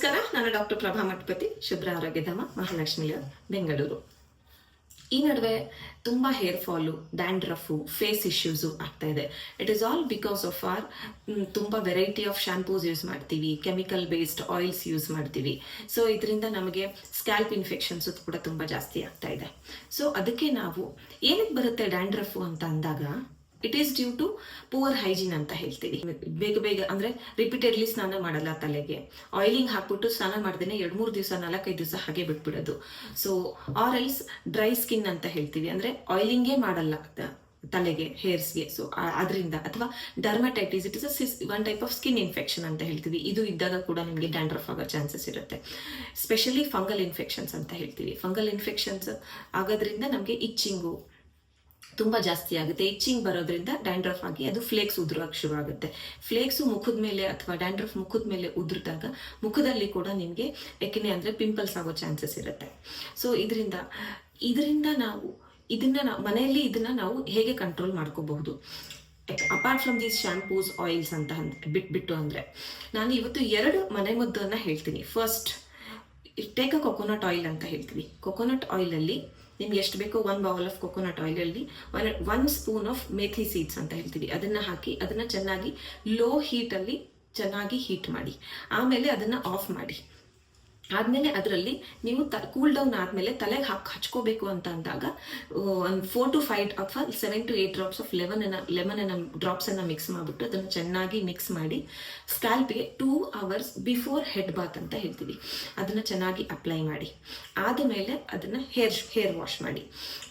ನಮಸ್ಕಾರ. ನಾನು ಡಾಕ್ಟರ್ ಪ್ರಭಾ ಮಠಪತಿ ಶುಭ್ರ ಆರೋಗ್ಯಧಾಮ ಮಹಾಲಕ್ಷ್ಮಿ ಲೇಔಟ್, ಬೆಂಗಳೂರು. ಈ ನಡುವೆ ತುಂಬ hair fall dandruff face issues ಆಗ್ತಾ ಇದೆ. It is all because of our ತುಂಬ ವೆರೈಟಿ ಆಫ್ ಶಾಂಪೂಸ್ ಯೂಸ್ ಮಾಡ್ತೀವಿ ಕೆಮಿಕಲ್ ಬೇಸ್ಡ್ ಆಯಿಲ್ಸ್ ಯೂಸ್ ಮಾಡ್ತೀವಿ. ಸೊ ಇದರಿಂದ ನಮಗೆ ಸ್ಕ್ಯಾಲ್ಪ್ ಇನ್ಫೆಕ್ಷನ್ಸ್ ಕೂಡ ತುಂಬ ಜಾಸ್ತಿ ಆಗ್ತಾ ಇದೆ. ಸೊ ಅದಕ್ಕೆ ನಾವು ಏನಕ್ಕೆ ಬರುತ್ತೆ ಡ್ಯಾಂಡ್ರಫು ಅಂತ ಅಂದಾಗ it is due to poor hygiene ಅಂತ ಹೇಳ್ತೀವಿ. ಬೇಗ ಬೇಗ ಅಂದ್ರೆ ರಿಪೀಟೆಡ್ಲಿ ಸ್ನಾನ ಮಾಡಲ್ಲ ತಲೆಗೆ. ಆಯಿಲಿಂಗ್ ಹಾಕ್ಬಿಟ್ಟು ಸ್ನಾನ ಮಾಡ್ದೇನೆ ಎರಡು ಮೂರು ದಿವಸ, ನಾಲ್ಕೈದು ದಿವಸ ಹಾಗೆ ಬಿಟ್ಬಿಡೋದು. So or else dry skin ಅಂತ ಹೇಳ್ತೀವಿ. ಅಂದ್ರೆ ಆಯಿಲಿಂಗೇ ಮಾಡಲ್ಲ ತಲೆಗೆ ಹೇರ್ಸ್ಗೆ ಸೊ ಅದರಿಂದ ಅಥವಾ dermatitis it is one type of skin infection ಅಂತ ಹೇಳ್ತೀವಿ. ಇದು ಇದ್ದಾಗ ಕೂಡ ನಿಮಗೆ ಡ್ಯಾಂಡ್ರಫ್ ಆಗೋ ಚಾನ್ಸಸ್ ಇರುತ್ತೆ. ಸ್ಪೆಷಲಿ ಫಂಗಲ್ ಇನ್ಫೆಕ್ಷನ್ಸ್ ಅಂತ ಹೇಳ್ತೀವಿ. ಫಂಗಲ್ ಇನ್ಫೆಕ್ಷನ್ಸ್ ಆಗೋದ್ರಿಂದ ನಮಗೆ ಇಚ್ಚಿಂಗು ತುಂಬ ಜಾಸ್ತಿ ಆಗುತ್ತೆ. ಇಚ್ಚಿಂಗ್ ಬರೋದ್ರಿಂದ ಡ್ಯಾಂಡ್ರಫ್ ಆಗಿ ಅದು ಫ್ಲೇಕ್ಸ್ ಉದುರೋಕೆ ಶುರು ಆಗುತ್ತೆ ಫ್ಲೇಕ್ಸು ಮುಖದ ಮೇಲೆ ಅಥವಾ ಡ್ಯಾಂಡ್ರಫ್ ಮುಖದ ಮೇಲೆ ಉದುರಿದಾಗ ಮುಖದಲ್ಲಿ ಕೂಡ ನಿಮಗೆ ಯಾಕೆನೆ ಅಂದರೆ ಪಿಂಪಲ್ಸ್ ಆಗೋ ಚಾನ್ಸಸ್ ಇರುತ್ತೆ. ಸೊ ಇದರಿಂದ ಇದರಿಂದ ನಾವು ಇದನ್ನ ನಾವು ಮನೆಯಲ್ಲಿ ಇದನ್ನ ನಾವು ಹೇಗೆ ಕಂಟ್ರೋಲ್ ಮಾಡ್ಕೋಬಹುದು? Apart from these shampoos oils ಅಂತ ಬಿಟ್ಬಿಟ್ಟು ಅಂದರೆ, ನಾನು ಇವತ್ತು ಎರಡು ಮನೆಮದ್ದನ್ನು ಹೇಳ್ತೀನಿ. First take a coconut oil ಅಂತ ಹೇಳ್ತೀವಿ. ಕೊಕೊನಟ್ ಆಯಿಲಲ್ಲಿ ನಿಮ್ಗೆ ಎಷ್ಟು ಬೇಕೋ one bowl of coconut ಆಯಿಲಲ್ಲಿ one one spoon of methi seeds ಅಂತ ಹೇಳ್ತೀವಿ. ಅದನ್ನು ಹಾಕಿ, ಅದನ್ನು ಚೆನ್ನಾಗಿ ಲೋ ಹೀಟಲ್ಲಿ ಚೆನ್ನಾಗಿ ಹೀಟ್ ಮಾಡಿ. ಆಮೇಲೆ ಅದನ್ನು ಆಫ್ ಮಾಡಿ. ಆದಮೇಲೆ ಅದರಲ್ಲಿ ನೀವು ತ ಕೂಲ್ ಡೌನ್ ಆದಮೇಲೆ ತಲೆಗೆ ಹಾಕಿ ಹಚ್ಕೋಬೇಕು ಅಂತ ಅಂದಾಗ ಒಂದು ಫೋರ್ ಟು ಫೈವ್ ಅಥವಾ seven to eight drops of lemon lemon ಡ್ರಾಪ್ಸನ್ನು mix ಮಾಡಿಬಿಟ್ಟು ಅದನ್ನು ಚೆನ್ನಾಗಿ ಮಿಕ್ಸ್ ಮಾಡಿ ಸ್ಕ್ಯಾಲ್ಪ್ಗೆ two hours before head bath ಅಂತ ಹೇಳ್ತೀವಿ. ಅದನ್ನು ಚೆನ್ನಾಗಿ ಅಪ್ಲೈ ಮಾಡಿ. ಆದಮೇಲೆ ಅದನ್ನು ಹೇರ್ ಹೇರ್ ವಾಶ್ ಮಾಡಿ.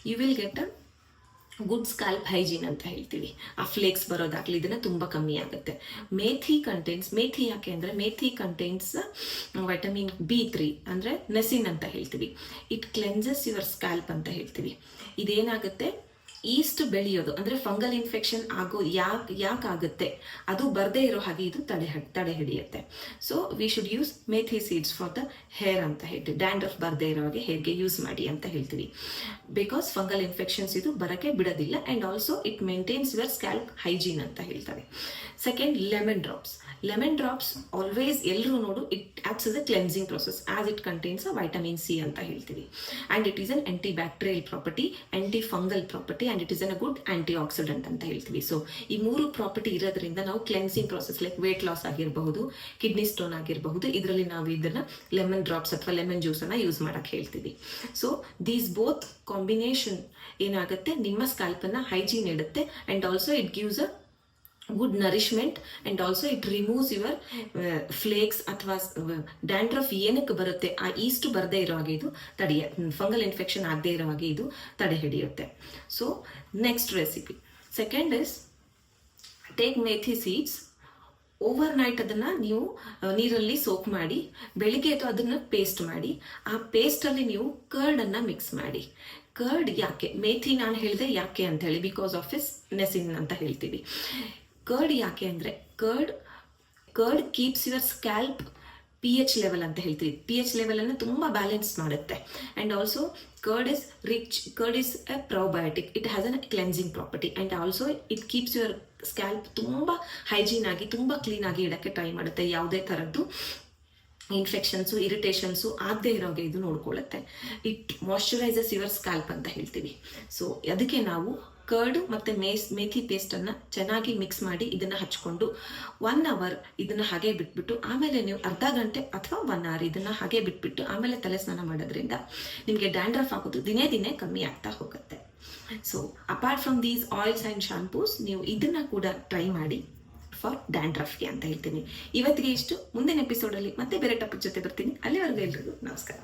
You will get a good scalp hygiene ಅಂತ ಹೇಳ್ತೀವಿ. ಆ ಫ್ಲೇಕ್ಸ್ ಬರೋದಾಗ್ಲಿ ಇದನ್ನ ತುಂಬ ಕಮ್ಮಿ ಆಗುತ್ತೆ. ಮೇಥಿ ಕಂಟೆಂಟ್ಸ್ ಮೇಥಿ ಯಾಕೆ ಅಂದರೆ methi contents vitamin B three ಅಂದರೆ ನೆಸಿನ್ ಅಂತ ಹೇಳ್ತೀವಿ. ಇಟ್ ಕ್ಲೆನ್ಸಸ್ ಯುವರ್ ಸ್ಕಾಲ್ಪ್ ಅಂತ ಹೇಳ್ತೀವಿ. ಇದೇನಾಗುತ್ತೆ? ಈಸ್ಟ್ ಬೆಳೆಯೋದು, ಅಂದರೆ ಫಂಗಲ್ ಇನ್ಫೆಕ್ಷನ್ ಆಗೋ ಯಾಕೆ, ಯಾಕಾಗುತ್ತೆ, ಅದು ಬರದೇ ಇರೋ ಹಾಗೆ ಇದು ತಡೆ ತಡೆ ಹಿಡಿಯುತ್ತೆ. So we should use methi seeds for the hair ಅಂತ ಹೇಳ್ತೀವಿ. ಡ್ಯಾಂಡ್ರಫ್ ಬರದೇ ಇರೋ ಹಾಗೆ ಹೇರ್ಗೆ ಯೂಸ್ ಮಾಡಿ ಅಂತ ಹೇಳ್ತೀವಿ. ಬಿಕಾಸ್ ಫಂಗಲ್ ಇನ್ಫೆಕ್ಷನ್ಸ್ ಇದು ಬರೋಕ್ಕೆ ಬಿಡೋದಿಲ್ಲ and also it maintains your scalp hygiene ಅಂತ ಹೇಳ್ತಾರೆ. Second lemon drops lemon drops always ಎಲ್ಲರೂ ನೋಡು it acts is a cleansing process as it contains a vitamin C ಅಂತ ಹೇಳ್ತೀವಿ. And it is an antibacterial property antifungal property and it is an a good antioxidant ಅಂತ ಹೇಳ್ತೀವಿ. So ಈ ಮೂರು property ಇರೋದ್ರಿಂದ ನಾವು cleansing process like weight loss ಆಗಿರಬಹುದು kidney stone ಆಗಿರಬಹುದು, ಇದರಲ್ಲಿ ನಾವು ಇದನ್ನ ಲೆಮನ್ ಡ್ರಾಪ್ಸ್ ಅಥವಾ ಲೆಮನ್ ಜ್ಯೂಸನ್ನು ಯೂಸ್ ಮಾಡಕ್ಕೆ ಹೇಳ್ತೀವಿ. ಸೊ ದೀಸ್ ಬೋತ್ ಕಾಂಬಿನೇಷನ್ ಏನಾಗುತ್ತೆ? ನಿಮ್ಮ ಸ್ಕ್ಯಾಲ್ಪನ್ನು ಹೈಜೀನ್ ಇಡುತ್ತೆ and also it gives a good nourishment and also it removes your flakes ಅಥವಾ ಡ್ಯಾಂಡ್ರಫ್ ಏನಕ್ಕೆ ಬರುತ್ತೆ? ಆ ಈಸ್ಟ್ ಬರದೇ ಇರೋ ಹಾಗೆ ಇದು ತಡೆಯ ಫಂಗಲ್ ಇನ್ಫೆಕ್ಷನ್ ಆಗದೇ ಇರೋ ಹಾಗೆ ಇದು ತಡೆ ಹಿಡಿಯುತ್ತೆ. So next recipe second is take methi seeds overnight ಅದನ್ನು ನೀವು ನೀರಲ್ಲಿ ಸೋಕ್ ಮಾಡಿ, ಬೆಳಿಗ್ಗೆ ಎದ್ದು ಅದನ್ನು ಪೇಸ್ಟ್ ಮಾಡಿ, ಆ ಪೇಸ್ಟಲ್ಲಿ ನೀವು ಕರ್ಡನ್ನು ಮಿಕ್ಸ್ ಮಾಡಿ. ಕರ್ಡ್ ಯಾಕೆ? ಮೇಥಿ ನಾನು ಹೇಳಿದೆ ಯಾಕೆ ಅಂತ ಹೇಳಿ ಬಿಕಾಸ್ ಆಫ್ ಇಸ್ ನೆಸಿನ್ ಅಂತ ಹೇಳ್ತೀವಿ. ಕರ್ಡ್ ಯಾಕೆ ಅಂದರೆ curd curd keeps your scalp P H level ಅಂತ ಹೇಳ್ತೀವಿ. ಪಿ ಎಚ್ ಲೆವೆಲನ್ನು ತುಂಬ ಬ್ಯಾಲೆನ್ಸ್ ಮಾಡುತ್ತೆ. And also curd is rich curd is a probiotic it has an cleansing property and also it keeps your scalp ತುಂಬ hygiene ಆಗಿ, ತುಂಬ clean ಆಗಿ ಇಡೋಕ್ಕೆ try ಮಾಡುತ್ತೆ. ಯಾವುದೇ ಥರದ್ದು ಇನ್ಫೆಕ್ಷನ್ಸು ಇರಿಟೇಷನ್ಸು ಆಗದೆ ಇರೋಗೆ ಇದು ನೋಡ್ಕೊಳ್ಳುತ್ತೆ. ಇಟ್ ಮಾಯ್ಶ್ಚರೈಸಸ್ ಯುವರ್ ಸ್ಕ್ಯಾಲ್ಪ್ ಅಂತ ಹೇಳ್ತೀವಿ. ಸೊ ಅದಕ್ಕೆ ನಾವು ಕರ್ಡ್ ಮತ್ತು ಮೇಸ್, ಮೇಥಿ ಪೇಸ್ಟನ್ನು ಚೆನ್ನಾಗಿ ಮಿಕ್ಸ್ ಮಾಡಿ ಇದನ್ನು ಹಚ್ಕೊಂಡು ಒನ್ ಅವರ್ ಇದನ್ನು ಹಾಗೆ ಬಿಟ್ಬಿಟ್ಟು ಆಮೇಲೆ ನೀವು ಅರ್ಧ ಗಂಟೆ ಅಥವಾ ಒನ್ ಅವರ್ ಇದನ್ನು ಹಾಗೆ ಬಿಟ್ಬಿಟ್ಟು ಆಮೇಲೆ ತಲೆ ಸ್ನಾನ ಮಾಡೋದ್ರಿಂದ ನಿಮಗೆ ಡ್ಯಾಂಡ್ರಫ್ ಆಗೋದು ದಿನೇ ದಿನೇ ಕಮ್ಮಿ ಆಗ್ತಾ ಹೋಗುತ್ತೆ. So apart from these oils and shampoos ನೀವು ಇದನ್ನು ಕೂಡ ಟ್ರೈ ಮಾಡಿ ಫಾರ್ ಡ್ಯಾಂಡ್ರಫ್ಗೆ ಅಂತ ಹೇಳ್ತೀನಿ. ಇವತ್ತಿಗೆ ಇಷ್ಟು. ಮುಂದಿನ ಎಪಿಸೋಡಲ್ಲಿ ಮತ್ತೆ ಬೇರೆ ಟಾಪಿಕ್ ಜೊತೆ ಬರ್ತೀನಿ. ಅಲ್ಲಿವರೆಗೂ ಎಲ್ರಿಗೂ ನಮಸ್ಕಾರ.